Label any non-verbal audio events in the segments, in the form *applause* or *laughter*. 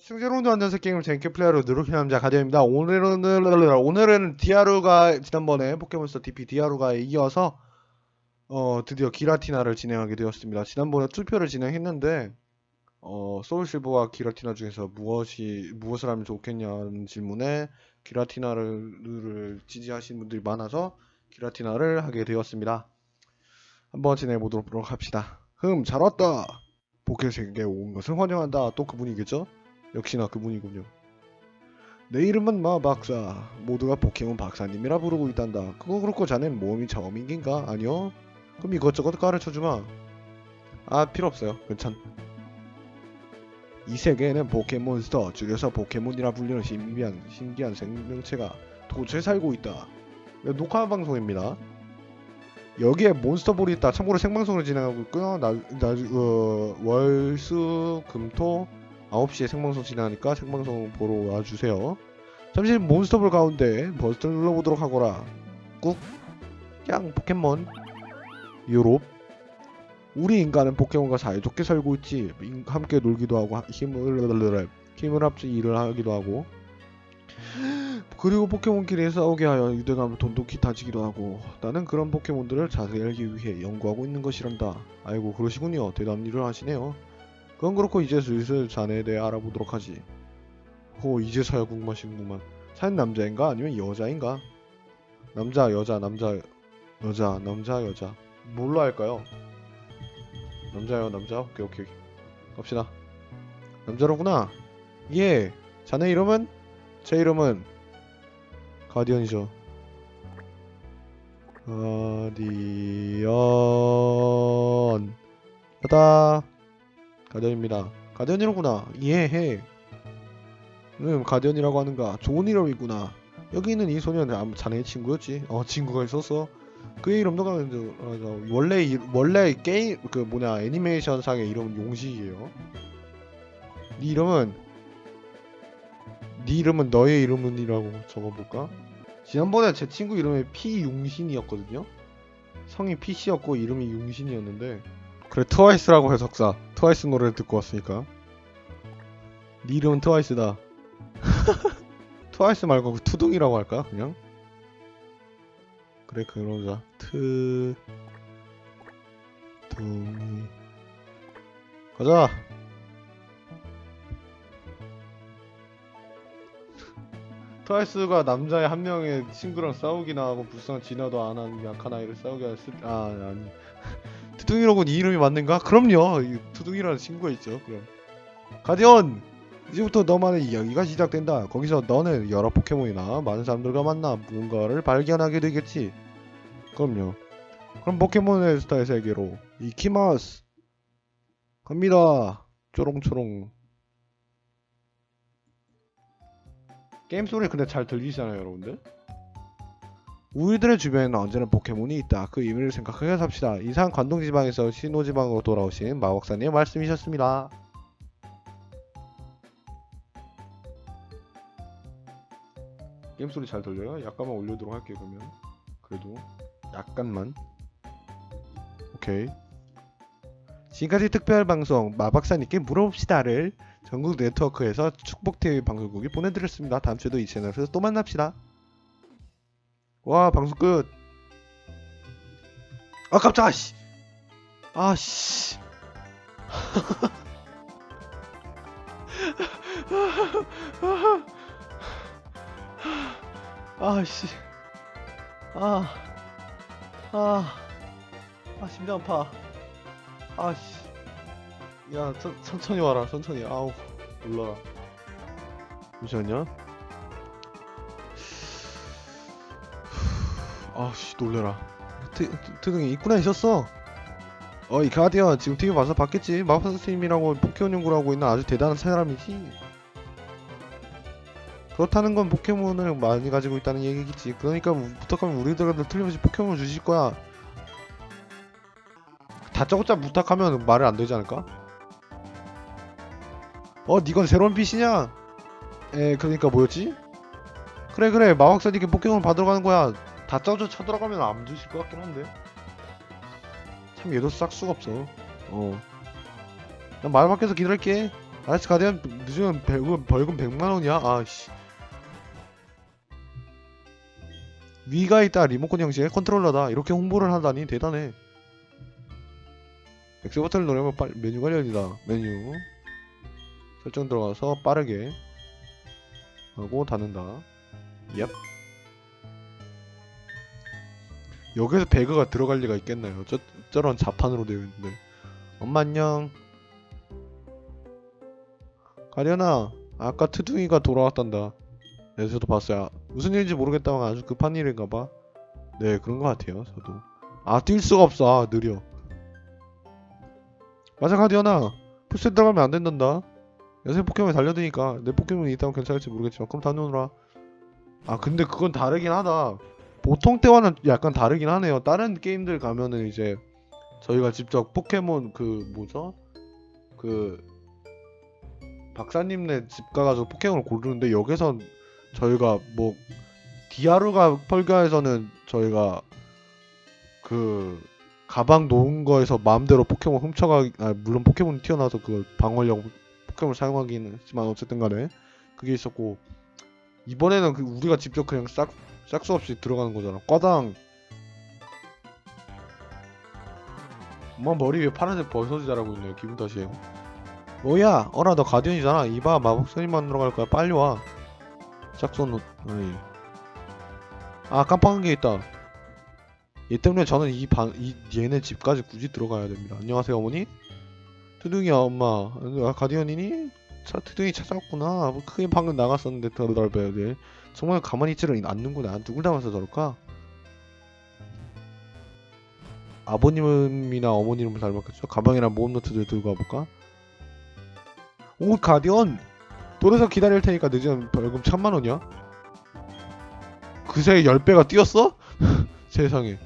승재론도 앉아서 게임을 재밌게 플레이하러 노력하는 남자 가디언입니다. 오늘은 오늘은 디아루가 지난번에 포켓몬스터 DP 디아루가 이어서 어 드디어 기라티나를 진행하게 되었습니다. 지난번에 투표를 진행했는데 어 소울실버와 기라티나 중에서 무엇이 무엇을 하면 좋겠냐는 질문에 기라티나를 지지하신 분들이 많아서 기라티나를 하게 되었습니다. 한번 진행해 보도록 합시다. 흠, 잘 왔다. 포켓에게 온 것을 환영한다. 또 그분이겠죠? 역시나 그분이군요. 내 이름은 마 박사. 모두가 포켓몬 박사님이라 부르고 있단다. 그거 그렇고 자넨 모험이 처음인가? 아니요. 그럼 이것저것 가르쳐 주마. 아 필요 없어요. 괜찮. 이 세계에는 포켓몬스터, 줄여서 포켓몬이라 불리는 신비한 신기한 생명체가 도처에 살고 있다. 네, 녹화 방송입니다. 여기에 몬스터볼이 있다. 참고로 생방송을 진행하고 있고요. 나, 나, 어, 월, 수, 금, 토 9시에 생방송 진행하니까 생방송 보러 와주세요. 잠시 몬스터볼 가운데 버스를 눌러보도록 하거라. 꾹. 그냥 포켓몬. 유럽. 우리 인간은 포켓몬과 사이좋게 살고 있지. 인- 함께 놀기도 하고 하- 힘을 힘을 합쳐 일을 하기도 하고. 그리고 포켓몬끼리 싸우게 하여 유대감을 돈독히 다지기도 하고 나는 그런 포켓몬들을 자세히 알기 위해 연구하고 있는 것이란다. 아이고 그러시군요. 대담 일을 하시네요. 그건 그렇고 이제 슬슬 자네에 대해 알아보도록 하지. 호 이제서야 궁금하시는구만. 산 남자인가 아니면 여자인가? 남자 여자 남자 여자 남자 여자 뭘로 할까요? 남자요 남자 오케이 오케이 갑시다. 남자로구나. 예. 자네 이름은? 제 이름은 가디언이죠. 가디언. 가다. 가디언입니다. 가디언이로구나. 이해해. 음, 가디언이라고 하는가. 좋은 이름이구나. 여기 있는 이 소녀는 아마 자네의 친구였지. 어, 친구가 있었어. 그의 이름도 원래 이- 원래 게임 그 뭐냐 애니메이션 상의 이름은 용식이에요. 네 이름은 네 이름은 너의 이름은이라고 적어볼까? 지난번에 제 친구 이름이 피용신이었거든요. 성이 피씨였고 이름이 용신이었는데 그래 트와이스라고 해석사. 트와이스 노래를 듣고 왔으니까. 네 이름은 트와이스다. *laughs* 트와이스 말고 그 투둥이라고 할까 그냥? 그래 그러자. 트 둥이. 가자! 트와이스가 남자의 한 명의 친구랑 싸우기나 하고 불쌍한 진화도 안 하는 약한 아이를 싸우게 할 수... 아 아니 투둥이라고 네 이름이 맞는가? 그럼요. 이 투둥이라는 친구가 있죠 그럼. 가디언! 이제부터 너만의 이야기가 시작된다. 거기서 너는 여러 포켓몬이나 많은 사람들과 만나 무언가를 발견하게 되겠지. 그럼요. 그럼 포켓몬의 스타의 세계로 이키마스! 갑니다. 초롱초롱. 게임 소리 근데 잘 들리시잖아요 여러분들 우리들의 주변에는 언제나 포켓몬이 있다 그 의미를 생각하게 삽시다 이상 관동지방에서 신호지방으로 돌아오신 마박사님의 말씀이셨습니다 게임 소리 잘 들려요? 약간만 올려도록 할게요 그러면 그래도 약간만 오케이 지금까지 특별 방송 마박사님께 물어봅시다를 전국 네트워크에서 축복TV 방송국이 보내드렸습니다. 다음 주에도 이 채널에서 또 만납시다. 와 방송 끝. 아 깜짝아 씨. 아 씨. *laughs* 아 씨. 아. 아. 아 심장 아파. 아 씨. 야, 천, 천천히 와라, 천천히. 아우, 놀라라. 잠시만요. 아씨, 놀래라. 트등이 있구나, 있었어. 어, 이 가디언, 지금 TV 봐서 봤겠지? 마법사 스님이라고 포켓몬 연구를 하고 있는 아주 대단한 사람이지. 그렇다는 건 포켓몬을 많이 가지고 있다는 얘기겠지. 그러니까 우- 부탁하면 우리들한테 틀림없이 포켓몬을 주실 거야. 다짜고짜 부탁하면 말을 안 되지 않을까? 어, 니건 새로운 빛이냐? 에, 그러니까 뭐였지? 그래, 그래, 마왕사님께 포켓몬 받으러 가는 거야. 다짜고짜 쳐들어가면 안 주실 것 같긴 한데. 참, 얘도 싹 수가 없어. 어. 난말 밖에서 기다릴게. 아이스 가디언 늦으면 벌금, 벌금 100만원이야? 아씨 위가 있다 리모컨 형식의 컨트롤러다 이렇게 홍보를 하다니 대단해 X 버튼을 누르면 빨- 메뉴가 열린다 메뉴 설정 들어가서 빠르게 하고 닫는다 얍 여기서 배그가 들어갈 리가 있겠나요? 저, 저런 자판으로 되어 있는데. 엄마 안녕. 가련아 아까 트둥이가 돌아왔단다. 네 저도 봤어요. 무슨 일인지 모르겠다만 아주 급한 일인가 봐. 네 그런 것 같아요 저도. 아 뛸 수가 없어. 아 느려. 맞아 가디언아. 풀셋 들어가면 안 된단다. 요새 포켓몬이 달려드니까 내 포켓몬이 있다면 괜찮을지 모르겠지만 그럼 다녀오라. 아 근데 그건 다르긴 하다 보통 때와는 약간 다르긴 하네요. 다른 게임들 가면은 이제 저희가 직접 포켓몬 그 뭐죠? 그 박사님네 집 가가지고 포켓몬을 고르는데 여기선 저희가 뭐 디아루가 펄가에서는 저희가 그 가방 놓은 거에서 마음대로 포켓몬 훔쳐가기 아 물론 포켓몬이 튀어나와서 그 방어력 포켓몬을 사용하기는 했지만 어쨌든 간에 그게 있었고 이번에는 그 우리가 직접 그냥 싹 싹수 없이 들어가는 거잖아. 과당. 엄마 머리 위에 파란색 버섯이 자라고 있네요. 기분 탓이에요. 뭐야? 어라 너 가디언이잖아. 이봐 마법사님 만들어 갈 거야. 빨리 와. 짝손 아니. 아 깜빡한 게 있다. 얘 때문에 저는 이 방, 이 얘네 집까지 굳이 들어가야 됩니다. 안녕하세요 어머니. 트둥이야 엄마. 아, 가디언이니? 차, 트둥이 찾아왔구나. 뭐 크게 방금 나갔었는데 더 넓어야 돼 정말 가만히 있지를 않는구나 누굴 닮아서 저럴까? 아버님이나 어머님을 닮았겠죠? 가방이랑 모험 노트들 들고 가볼까? 오 가디언! 돌에서 기다릴 테니까 늦으면 벌금 천만 원이야? 그새 10배가 뛰었어? *laughs* 세상에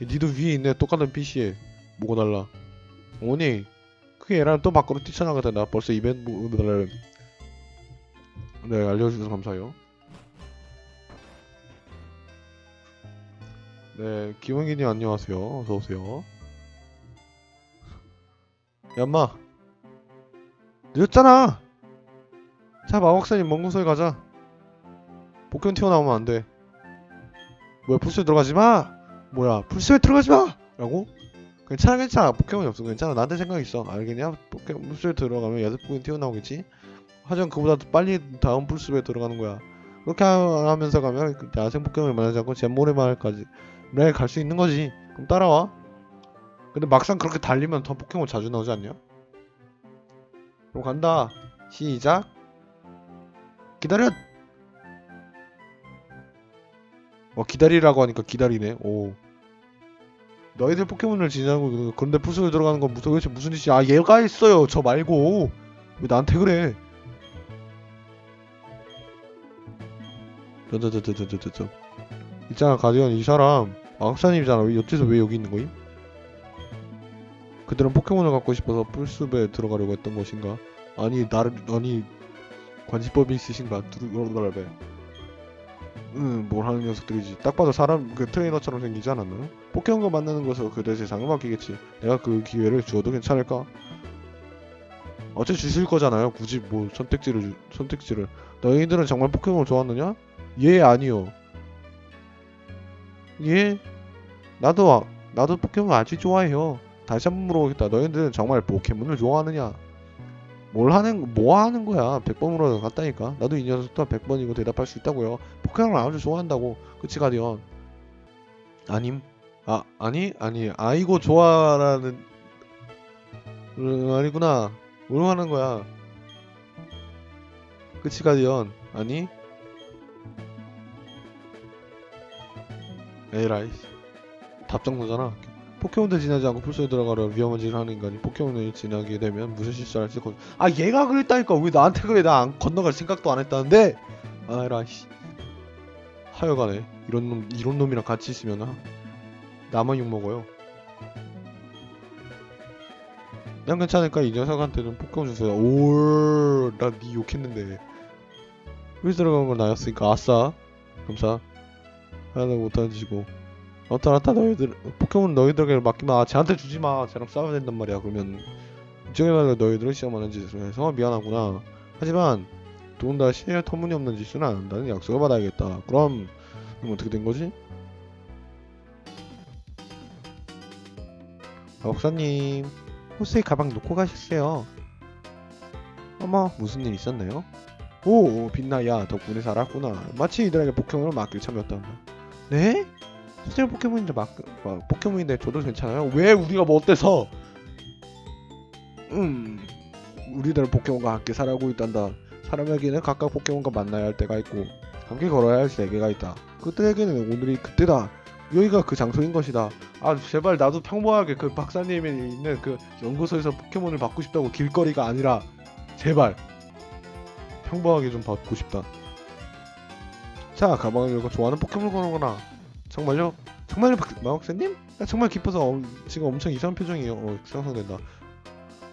니도 위에 있네 똑같은 PC에 뭐가 달라 어머니 그 애랑 또 밖으로 뛰쳐나가다 나 벌써 이벤트 뭐- 네 알려주셔서 감사해요 네 김원기님 안녕하세요. 어서 오세요. 야마 늦었잖아. 자 마법사님 먼 곳에 가자. 복권 튀어나오면 안 돼. 뭐야 풀스에 들어가지 마. 뭐야 풀스에 들어가지 마! 라고? 괜찮아 괜찮아. 포켓몬이 없어. 괜찮아. 나한테 생각 있어. 알겠냐? 포켓몬 풀스에 들어가면 여섯 포켓 튀어나오겠지? 하지만 그보다 더 빨리 다음 풀스에 들어가는 거야. 그렇게 하- 하면서 가면 그 야생 포켓몬을 만나지 않고 잼모래 마을까지 를갈수 있는 거지. 그럼 따라와. 근데 막상 그렇게 달리면 더 포켓몬 자주 나오지 않냐? 그럼 간다. 시작. 기다려. 어 기다리라고 하니까 기다리네. 오. 너희들 포켓몬을 지나고 그- 그런데 풀숲에 들어가는 건 무슨 도대체 무슨 짓이야? 아 얘가 있어요. 저 말고. 왜 나한테 그래? 저저저저저저 있잖아 가디언 이 사람 마법사님이잖아 왜 어째서 왜 여기 있는 거임? 그들은 포켓몬을 갖고 싶어서 풀숲에 들어가려고 했던 것인가? 아니 나를 아니 관심법이 있으신가? 두루두루두루베 응, 뭘 하는 녀석들이지. 딱 봐도 사람 그 트레이너처럼 생기지 않았나? 포켓몬과 만나는 것으로 그들 세상을 바뀌겠지. 내가 그 기회를 주어도 괜찮을까? 어째 주실 거잖아요. 굳이 뭐 선택지를 주- 선택지를. 너희들은 정말 포켓몬을 좋아하느냐? 예, 아니요. 예? 나도 아- 나도 포켓몬 아주 좋아해요. 다시 한 번 물어보겠다. 너희들은 정말 포켓몬을 좋아하느냐? 뭘 하는 뭐 하는 거야? 100번 물어도 같다니까. 나도 이 녀석도 100번이고 대답할 수 있다고요. 포켓몬을 아주 좋아한다고. 그치 가디언? 아님. 아 아니 아니 아이고 좋아라는 음, 아니구나. 뭘 하는 거야? 그치 가디언? 아니? 에라이. 답정너잖아. 포켓몬들 지나지 않고 풀소에 들어가려 위험한 짓을 하는 인간이 포켓몬을 지나게 되면 무슨 실수를 할지 건... 아 얘가 그랬다니까. 왜 나한테 그래? 나 안 건너갈 생각도 안 했다는데. 아라 씨. 하여간에 이런 놈 이런 놈이랑 같이 있으면 하- 나만 욕 먹어요. 난 괜찮으니까 이 녀석한테는 포켓몬 주세요 올나니 욕했는데. 왜 들어간 건 나였으니까 아싸. 감사. 하나 못하는 짓이고 어따 어따 너희들 포켓몬 너희들에게 맡기마 아, 쟤한테 주지마 쟤랑 싸워야 된단 말이야 그러면 인정해달라 너희들은 시험하는 짓을 해서 미안하구나. 하지만 더군다나 신의 터무니없는 짓은 안 한다는 약속을 받아야겠다. 그럼 그럼 어떻게 된 거지? 아, 박사님 호스에 가방 놓고 가셨어요. 어머 무슨 일 있었나요? 오 빛나 야 덕분에 살았구나. 마치 이들에게 포켓몬을 맡길 참이었다. 네? 실제 포켓몬인데 막 어, 포켓몬인데 줘도 괜찮아요? 왜 우리가 뭐 어때서? 음 우리들은 포켓몬과 함께 살아가고 있단다. 사람에게는 각각 포켓몬과 만나야 할 때가 있고 함께 걸어야 할 세계가 있다. 그때에게는 오늘이 그때다. 여기가 그 장소인 것이다. 아 제발 나도 평범하게 그 박사님이 있는 그 연구소에서 포켓몬을 받고 싶다고 길거리가 아니라 제발 평범하게 좀 받고 싶다. 자 가방을 열고 좋아하는 포켓몬을 거는구나. 정말요? 정말요 박- 마박사님? 나 정말 기뻐서 엄- 지금 엄청 이상한 표정이에요. 어, 상상된다.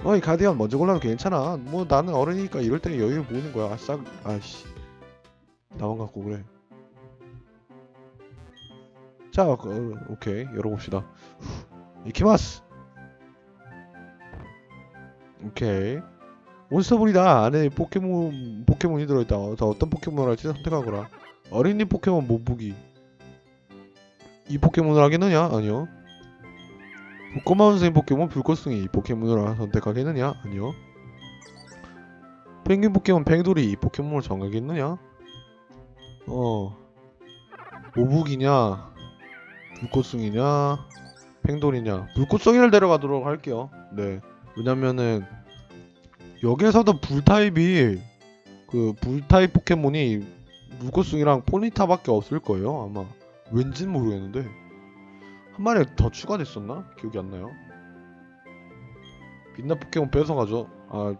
어이 가디언 먼저 골라도 괜찮아. 뭐 나는 어른이니까 이럴 때 여유를 모으는 거야. 싹 아씨 나만 갖고 그래. 자, 어, 오케이 열어봅시다. 이키마스. 오케이. 몬스터볼이다. 안에 포켓몬 포켓몬이 들어있다. 어, 자, 어떤 포켓몬을 할지 선택하거라. 어린이 포켓몬 모부기. 이 포켓몬을 하겠느냐? 아니요. 꼬마 원숭이 포켓몬 불꽃숭이 이 포켓몬을 선택하겠느냐? 아니요. 펭귄 포켓몬 팽돌이 이 포켓몬을 정하겠느냐? 어. 모북이냐? 불꽃숭이냐? 팽돌이냐? 불꽃숭이를 데려가도록 할게요. 네. 왜냐면은 여기에서도 불타입이 그 불타입 포켓몬이 불꽃숭이랑 포니타밖에 없을 거예요. 아마. 왠진 모르겠는데 한 마리 더 추가됐었나? 기억이 안 나요. 빛나 포켓몬 뺏어가죠. 아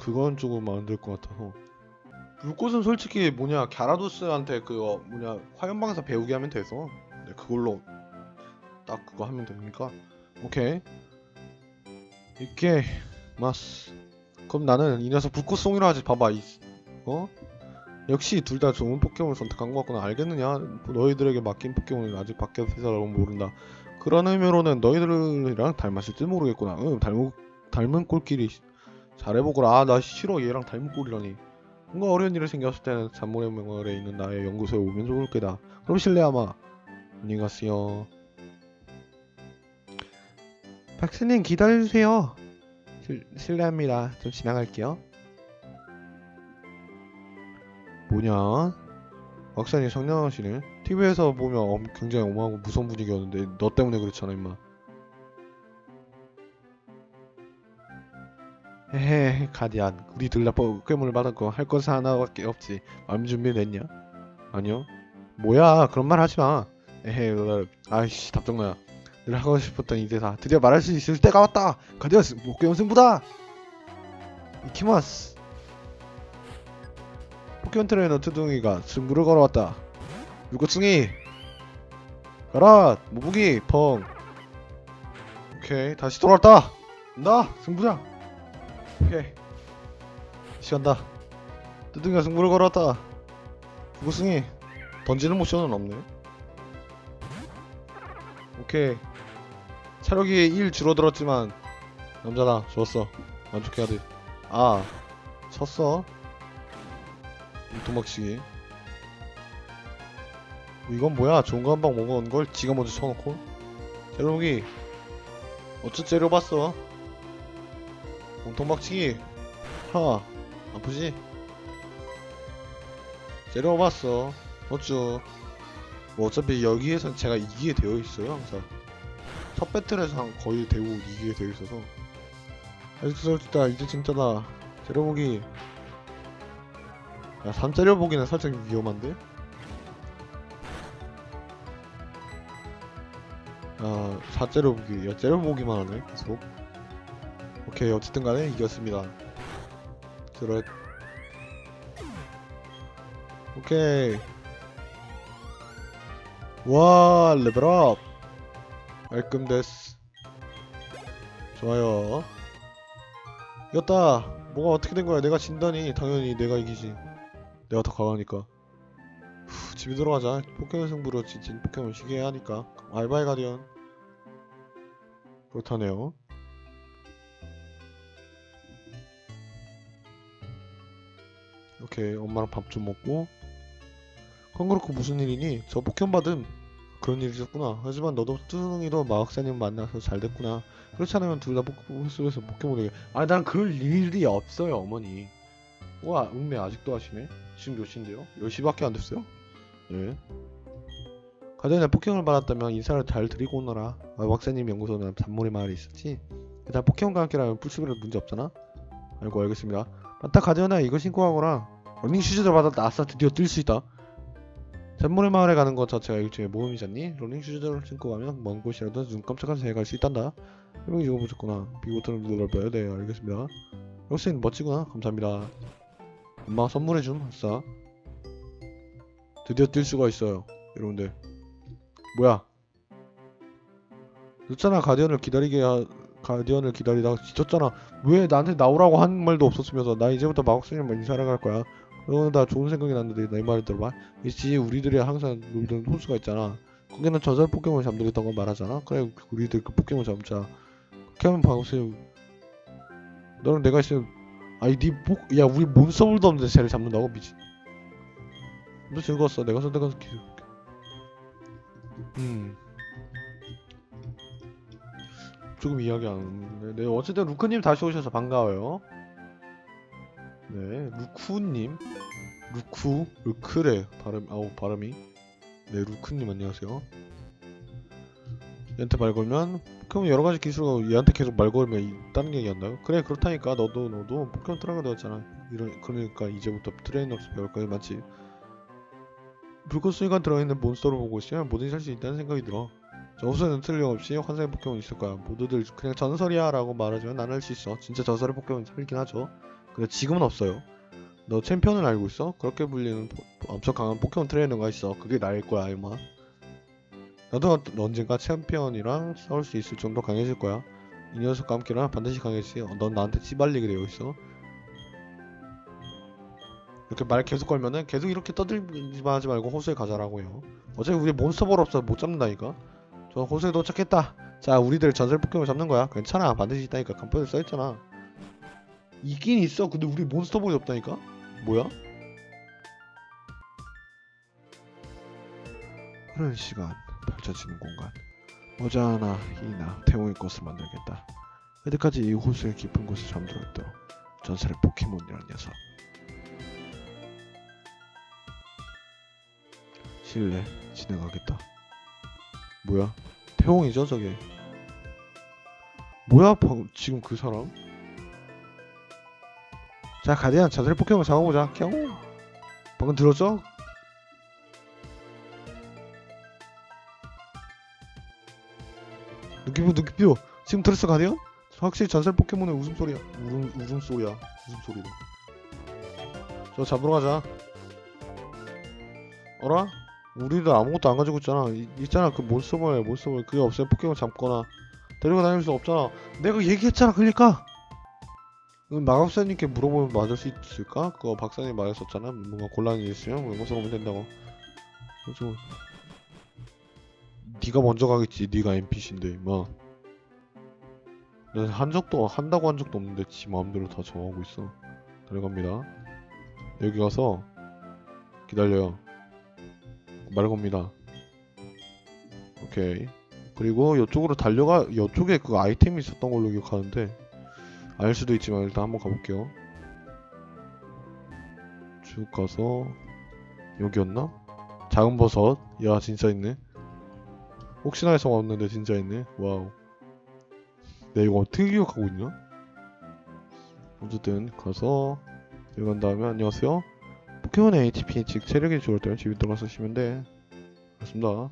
그건 조금 안 될 것 같아서. 불꽃은 솔직히 뭐냐 갸라도스한테 그 어, 뭐냐 화염방사 배우게 하면 돼서 네, 그걸로 딱 그거 하면 되니까 오케이 이게 마스 그럼 나는 이 녀석 불꽃송이라 하지 봐봐 이 어? 역시 둘 다 좋은 포켓몬을 선택한 것 같구나. 알겠느냐? 너희들에게 맡긴 포켓몬은 아직 밖에서라고 모른다. 그런 의미로는 너희들이랑 닮았을지 모르겠구나. 응 닮은, 닮은 꼴끼리 잘해보거라. 아 나 싫어. 얘랑 닮은 꼴이라니. 뭔가 어려운 일이 생겼을 때는 잔모의 명월에 있는 나의 연구소에 오면 좋을 게다. 그럼 실례하마. 안녕히 가세요. 박스님 기다려주세요. 실, 실례합니다. 좀 지나갈게요 뭐냐? 박사님 성량하시네. TV에서 보면 엄- 굉장히 어마하고 무서운 분위기였는데 너 때문에 그렇잖아 임마. 헤헤 가디안. 우리 둘다 포켓몬을 받았고 할 것은 하나밖에 없지. 마음 준비됐냐? 아니요. 뭐야 그런 말 하지마. 에헤 으, 아이씨 답정너야. 늘 하고 싶었던 이 대사. 드디어 말할 수 있을 때가 왔다. 가디언스 포켓몬 승부다. 이키마스 포켓몬 트레이너 투둥이가 승부를 걸어왔다. 물고충이! 가라! 모부기 펑! 오케이 다시 돌아왔다! 나 승부자 오케이. 시간다. 뚜둥이가? 승부를 걸었다. 물고충이! 던지는 모션은 없네. 오케이. 체력이 1 줄어들었지만 남자다. 좋았어. 만족해야 돼아 쳤어 도망치기. 이건 뭐야? 좋은 거 한 방 먹은 걸 지가 먼저 쳐놓고? 재롱이 어째 째려봤어? 몸통 박치기. 하 아프지? 째려봤어. 어쭈? 뭐 어차피 여기에선 제가 이기게 되어 있어요 항상. 첫 배틀에서 한 거의 대부분 이기게 되어 있어서. 아직도 솔직다. 이제 진짜다. 째려보기 야, 3 째려보기는 살짝 위험한데? 아, 4 째려 보기. 야, 째려 보기만 하네, 계속. 오케이, 어쨌든 간에 이겼습니다. 드렛. 오케이. 와, 레벨업! 깔끔 데스. 좋아요. 이겼다! 뭐가 어떻게 된 거야? 내가 진다니. 당연히 내가 이기지. 내가 더 강하니까. 후, 집에 들어가자. 포켓몬 승부로 진짜 포켓몬 쉬게 해야 하니까. 알바의 가디언. 그렇다네요. 이렇게 엄마랑 밥 좀 먹고. 건그렇고 무슨 일이니? 저 포켓 받음 그런 일이 있었구나. 하지만 너도 뚜둥이도 마학사님 만나서 잘 됐구나. 그렇지 않으면 둘 다 포켓몬 속에서 포켓몬에게. 아니 난 그럴 일이 없어요 어머니. 우와 음매 아직도 하시네. 지금 몇 시인데요? 10시밖에 안 됐어요? 예. 가전에 포켓몬을 받았다면 인사를 잘 드리고 오너라. 아, 박사님 연구소는 잔모리 마을에 있었지? 일단 포켓몬과 함께라면 풀숲이라도 문제 없잖아? 알고 알겠습니다. 맞다 가전아 이거 신고 가거라. 러닝 슈즈를 받았다. 아싸 드디어 뛸 수 있다. 잔모리 마을에 가는 것 자체가 일종의 모험이잖니? 러닝 슈즈를 신고 가면 먼 곳이라도 눈 깜짝한 새에 갈수 있단다. 해명이 이거 보셨구나. 비고트는 눌러봐야 돼 알겠습니다. 역시 멋지구나. 감사합니다 엄마가 선물해줌 아싸 드디어 뛸 수가 있어요 여러분들. 뭐야? 늦잖아 가디언을 기다리게 하, 가디언을 기다리다가 지쳤잖아. 왜 나한테 나오라고 한 말도 없었으면서 나 이제부터 마법사님만 인사하러 갈 거야? 그러고 나 좋은 생각이 났는데 내 말을 들어봐. 있지 우리들이 항상 놀던 호수가 있잖아. 거기는 저절 포켓몬을 잠들었다고 말하잖아. 그래 우리들 그 포켓몬 잡자. 그렇게 하면 마법사님 너는 내가 있으면 아니 니야 우리 몬스터볼도 없는데 쟤를 잡는다고? 미친. 너 즐거웠어. 내가 선택한 길 음. 조금 이야기 안 했는데 네 어쨌든 루크님 다시 오셔서 반가워요. 네 루쿠님. 루쿠 루크래 발음 아우 발음이. 네 루크님 안녕하세요 얘한테 말 걸면 포켓몬 여러 가지 기술을 얘한테 계속 말 걸면 있다는 얘기 한다요? 그래 그렇다니까. 너도 너도 포켓몬 트라가 되었잖아. 이런 그러니까 이제부터 트레이너로서 배울 거야. 맞지? 불꽃순간 들어있는 몬스터를 보고 있으면 뭐든지 할 수 있다는 생각이 들어. 저 호수에는 틀림없이 환상의 포켓몬 있을 거야. 모두들 그냥 전설이야 라고 말하지만 난 할 수 있어. 진짜 전설의 포켓몬이 살긴 하죠. 근데 지금은 없어요. 너 챔피언을 알고 있어? 그렇게 불리는 포- 엄청 강한 포켓몬 트레이너가 있어. 그게 나일 거야 임마 나도 언젠가 챔피언이랑 싸울 수 있을 정도 강해질 거야. 이 녀석과 함께라면 반드시 강해지지. 어, 넌 나한테 찌발리게 되어 있어. 이렇게 말 계속 걸면은 계속 이렇게 떠들기만 하지 말고 호수에 가자라고 해요. 어차피 우리 몬스터볼 없어. 못 잡는다니까. 저 호수에 도착했다. 자 우리들 전설 포켓몬 잡는 거야. 괜찮아. 반드시 있다니까. 간판에 써있잖아. 있긴 있어. 근데 우리 몬스터볼이 없다니까? 뭐야? 흐르는 시간 펼쳐지는 공간. 모자나 희나 태용의 꽃을 만들겠다. 그때까지 이 호수의 깊은 곳에 있도록 전설의 포켓몬이라는 녀석. 실내 진행하겠다. 뭐야? 태용이죠 저게 뭐야? 방, 지금 그 사람? 자 가디안 전설의 포켓몬 잡아보자. 캬 방금 들었죠? 느낌표 느낌표 지금 들었어 가디언? 확실히 전설 포켓몬의 웃음소리야. 울음, 울음소리야. 웃음소리다 저 잡으러 가자. 어라? 우리들 아무것도 안 가지고 있잖아. 이- 있잖아. 그 몬스터볼 몬스터볼 그게 없으면 포켓몬 잡거나 데리고 다닐 수 없잖아. 내가 얘기했잖아 그러니까. 음, 마법사님께 물어보면 맞을 수 있을까? 그거 박사님 말했었잖아. 뭔가 곤란이 있으면 연구소 가면 된다고. 그래서 네가 먼저 가겠지. 네가 NPC인데 뭐 내가 한 적도 한다고 한 적도 없는데 지 마음대로 다 정하고 있어. 데려갑니다. 여기 가서 기다려요. 말 겁니다. 오케이. 그리고 이쪽으로 달려가 이쪽에 그 아이템이 있었던 걸로 기억하는데 알 수도 있지만 일단 한번 가볼게요. 쭉 가서 여기였나? 작은 버섯. 야 진짜 있네. 혹시나 해서 왔는데 진짜 있네. 와우 내가 이거 어떻게 기억하고 있냐? 어쨌든 가서 여기 간 다음에 안녕하세요. 포켓몬 ATP 즉 체력이 좋을 때는 집에 들어가서 쉬면 돼. 그렇습니다.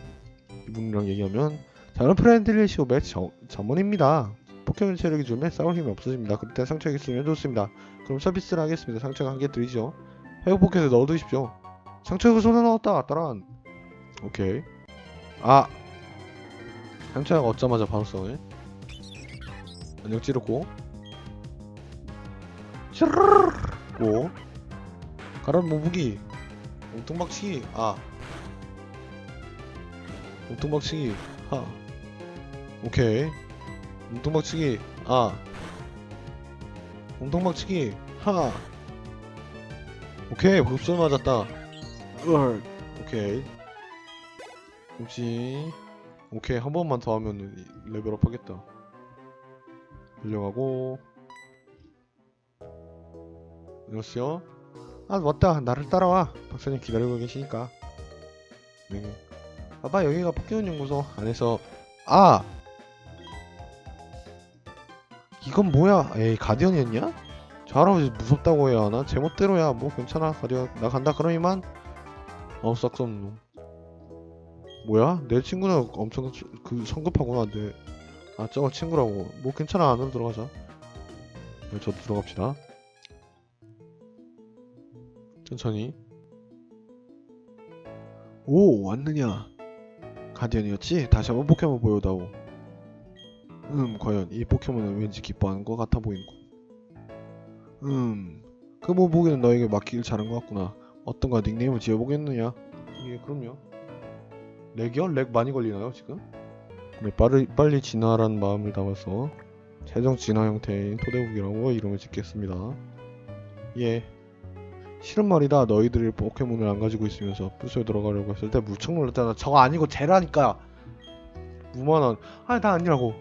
이분이랑 얘기하면 작은 프렌들리 시옵의 저- 전문입니다. 포켓몬 체력이 줄면 싸울 힘이 없어집니다. 그럴 때 상처가 있으면 좋습니다. 그럼 서비스를 하겠습니다. 상처가 한 개 드리죠. 회복 포켓에 넣어두십시오. 상처가 손에 넣었다. 따란. 오케이. 아! 상처가 얻자마자 바로 싸우네 안녕 찌르고. 샤르르르 고 가란 모부기. 엉뚱박치기. 아. 엉뚱박치기. 하. 오케이. 엉뚱박치기. 아. 엉뚱박치기. 하. 오케이. 급수 맞았다. 으얼. 오케이. 혹시 오케이. 한 번만 더 하면 레벨업 하겠다 빌려가고. 안녕하세요 아 맞다. 나를 따라와. 박사님 기다리고 계시니까. 네. 봐봐 여기가 포켓몬 연구소 안에서. 아! 이건 뭐야? 에이 가디언이었냐? 저 할아버지 무섭다고 해야 하나? 제멋대로야. 뭐 괜찮아. 가디언. 나 간다. 그럼 이만. 어우 싹선 놈 뭐야? 내 친구는 엄청 수- 그 성급하구나. 내. 아 저거 친구라고. 뭐 괜찮아. 안으로 들어가자. 네, 저도 들어갑시다. 천천히. 오 왔느냐? 가디언이었지? 다시 한번 포켓몬 보여다오. 음 과연 이 포켓몬은 왠지 기뻐하는 것 같아 보이는군. 음그 뭐 보기는 너에게 맡기길 잘한 것 같구나. 어떤가 닉네임을 지어보겠느냐? 예 그럼요. 렉이요? 렉 많이 걸리나요 지금? 네 빠르, 빨리 진화란 마음을 담아서 최종 진화 형태인 토대국이라고 이름을 짓겠습니다. 예. 실은 말이다. 너희들이 포켓몬을 안 가지고 있으면서 부스에 들어가려고 했을 때 무척 놀랐잖아. 저거 아니고 쟤라니까. 무만한. 아니 나 아니라고.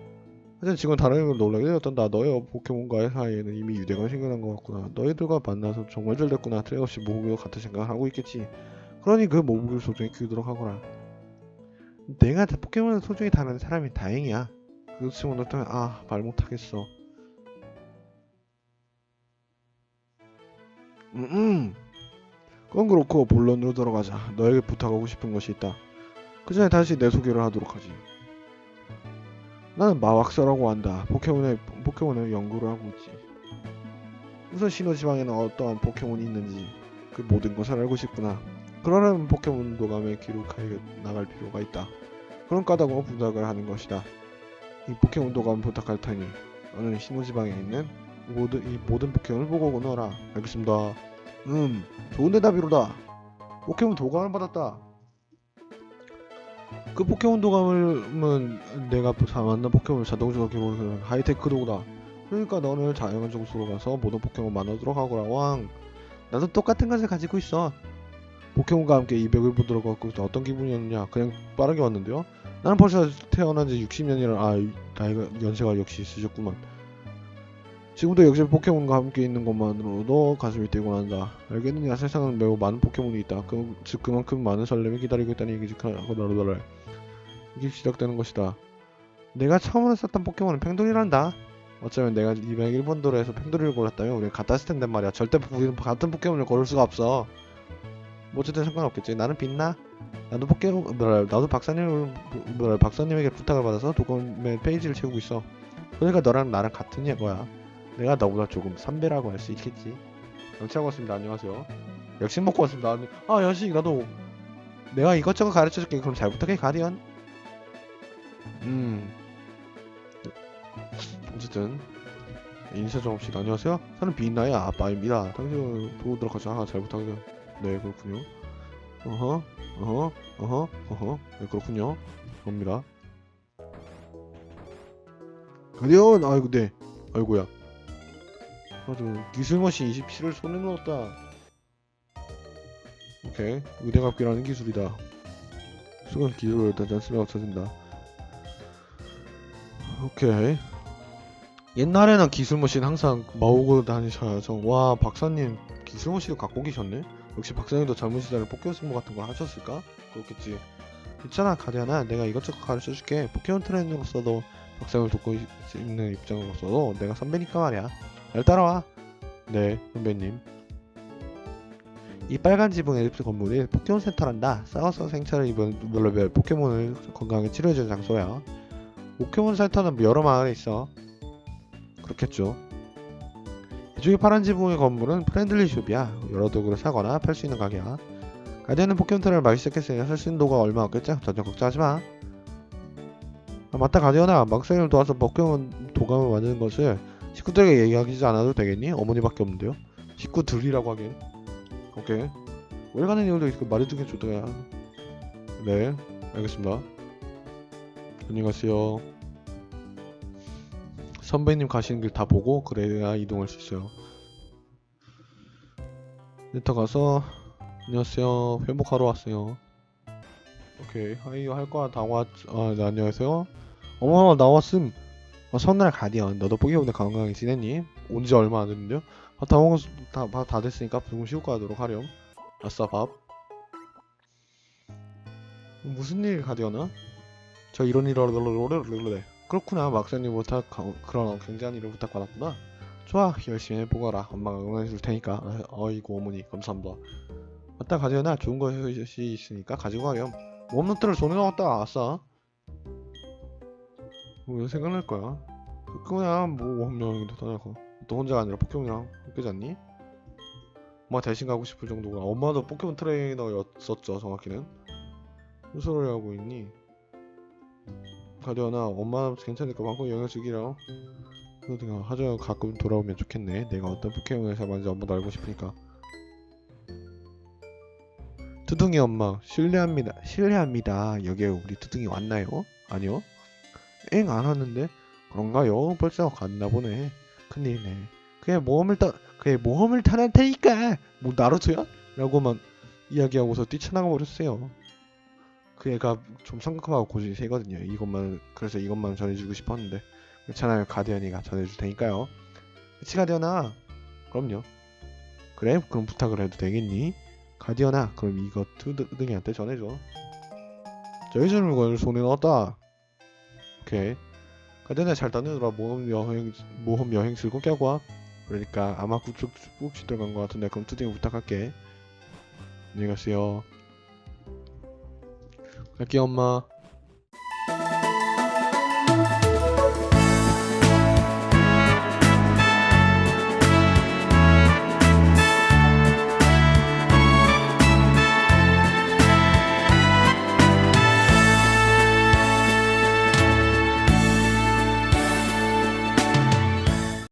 하지만 지금 다른 걸 놀라게 되었던 나 너의 포켓몬과의 사이에는 이미 유대감이 생겨난 것 같구나. 너희들과 만나서 정말 잘 됐구나. 틀림없이 모국과 같은 생각을 하고 있겠지. 그러니 그 모국을 소중히 키우도록 하거라 내가 다 포켓몬을 소중히 다루는 사람이 다행이야. 그렇지 못하면 아말 못하겠어. 음 음. 그건 그렇고 본론으로 들어가자. 너에게 부탁하고 싶은 것이 있다. 그 전에 다시 내 소개를 하도록 하지. 나는 마왁사라고 한다. 포켓몬의 포켓몬을 연구를 하고 있지. 우선 신호 지방에는 어떠한 포켓몬이 있는지 그 모든 것을 알고 싶구나 그러려면 포켓몬 도감에 기록해 나갈 필요가 있다. 그런 까닭으로 부탁을 하는 것이다. 이 포켓몬 도감 부탁할 테니 너는 신호지방에 있는 모든 이 모든 포켓몬을 보고 오너라. 알겠습니다. 음 좋은 대답이로다. 포켓몬 도감을 받았다. 그 포켓몬 도감은 내가 사- 만난 포켓몬을 자동적으로 기록하는 하이테크 도구다. 그러니까 너는 자연한 정수로 가서 모든 포켓몬 만나도록 하거라 왕. 나도 똑같은 것을 가지고 있어 포켓몬과 함께 이 벽을 보도록 갖고 있어 어떤 기분이었냐. 그냥 빠르게 왔는데요. 나는 벌써 태어난 지 60년이라 아 이- 나이가 연세가 역시 있으셨구만. 지금도 역시 포켓몬과 함께 있는 것만으로도 가슴이 뛰고 난다. 알겠느냐. 세상은 매우 많은 포켓몬이 있다. 그, 즉 그만큼 많은 설렘이 기다리고 있다는 얘기지. 하고 나르더라. 이게 시작되는 것이다. 내가 처음으로 썼던 포켓몬은 팽돌이란다. 어쩌면 내가 201번 도로에서 팽돌이를 골랐다면 우리가 같았을 텐데 말이야. 절대 우리는 같은 포켓몬을 고를 수가 없어. 뭐 어쨌든 상관없겠지. 나는 빛나. 나도 포켓몬 뭐라 나도 박사님 뭐라 박사님에게 부탁을 받아서 도금의 페이지를 채우고 있어. 그러니까 너랑 나랑 같은 거야. 내가 너보다 조금 선배라고 할 수 있겠지. 영치하고 왔습니다. 안녕하세요. 역시 먹고 왔습니다. 아 여식 나도 내가 이것저것 가르쳐줄게. 그럼 잘 부탁해 가디언. 음. 어쨌든 인사 좀 합시다. 안녕하세요. 저는 빛나의 아빠입니다. 당신 도우도록 하자 아, 잘 부탁해요 네 그렇군요. 어허 어허 어허 어허. 네 그렇군요. 그럽니다. 가디언! 아이고 네. 아이고야. 아주 기술머신 27을 손에 넣었다. 오케이. 의대갑기라는 기술이다. 수건 기술을 일단 쓰면 없어진다. 오케이. 옛날에는 기술머신 항상 마오고 다니셔서 와 박사님 기술머신을 갖고 계셨네 역시 박사님도 젊은 시절에 포켓몬 승부 같은 거 하셨을까? 그렇겠지. 괜찮아 가디언아 내가 이것저것 가르쳐줄게. 포켓몬 트레이너로서도 박사님을 돕고 있- 있는 입장으로서도 내가 선배니까 말이야. 날 따라와. 네 선배님. 이 빨간 지붕 엘립스 건물이 포켓몬 센터란다. 싸워서 생차를 입은 롤러벨 포켓몬을 건강하게 치료해주는 장소야. 포켓몬 센터는 여러 마을에 있어. 그렇겠죠 이쪽에 파란 지붕의 건물은 프렌들리 숍이야. 여러 도구를 사거나 팔 수 있는 가게야. 가디언은 포켓몬트를 많이 시작했으니 할수 있는 도구가 얼마 없겠지? 전혀 걱정하지 마. 아 맞다. 가디언아 막생을 도와서 포켓몬 도감을 만드는 것을 식구들에게 얘기하지 않아도 되겠니? 어머니밖에 없는데요. 식구 들이라고 하긴 오케이. 왜 가는 이유도 있고 말해주긴 좋다. 네. 알겠습니다. 안녕히 가세요 선배님 가시는 길 다 보고 그래야 이동할 수 있어요. 일터 가서 안녕하세요. 회복하러 왔어요. 오케이. 하이 할 거야. 다 왔.. 아 네, 안녕하세요. 어머 나왔음. 어, 선날 가디언. 너도 포기오늘 건강히 지냈니? 온 지 얼마 안 됐는데요? 밥다 먹었.. 다, 밥 다 됐으니까 조금 쉬고 가도록 하렴. 아싸 밥. 무슨 일 가디언아? 저 이런 일을 그렇구나. 막사님 부탁 그런 굉장한 일을 부탁받았구나. 좋아. 열심히 해보거라. 엄마가 응원해줄 테니까. 어, 어이구 어머니 감사합니다. 맞다 가디언아 좋은 것이 있으니까 가지고 가렴. 몸노트를 손에 넣었다. 아싸. 뭐 생각날 거야. 그냥 뭐 한명이도 떠나고. 또 혼자가 아니라 포켓몬이랑 함께지 않니? 엄마 대신 가고 싶을 정도구나. 엄마도 포켓몬 트레이너였었죠 정확히는. 무슨 소리 하고 있니? 가디언아 엄마 괜찮으니까? 방금 영향 주기라 그러니까 하자 가끔 돌아오면 좋겠네. 내가 어떤 포켓몬을 잡았는지 엄마도 알고 싶으니까. 투둥이 엄마 실례합니다. 실례합니다. 여기에 우리 투둥이 왔나요? 아니요? 엥 안 왔는데? 그런가요? 벌써 갔나 보네. 큰일이네. 그의 모험을 따 그의 모험을 타날 테니까! 뭐 나루토야? 라고만 이야기하고서 뛰쳐나가 버렸어요 그 애가 좀 성급하고 고집이 세거든요. 이것만 그래서 이것만 전해주고 싶었는데 괜찮아요. 가디언이가 전해줄 테니까요. 그치 가디언아 그럼요. 그래? 그럼 부탁을 해도 되겠니? 가디언아 그럼 이거 투둥이한테 전해줘. 줄 물건을 손에 넣었다. 오케이. 가디언아 잘 다녀라. 모험 여행 모험 여행 즐겁게 하고 와. 그러니까 아마 그쪽 꾹씩 들어간 것 같은데 그럼 투둥이 부탁할게. 안녕히 가세요 갈게요 엄마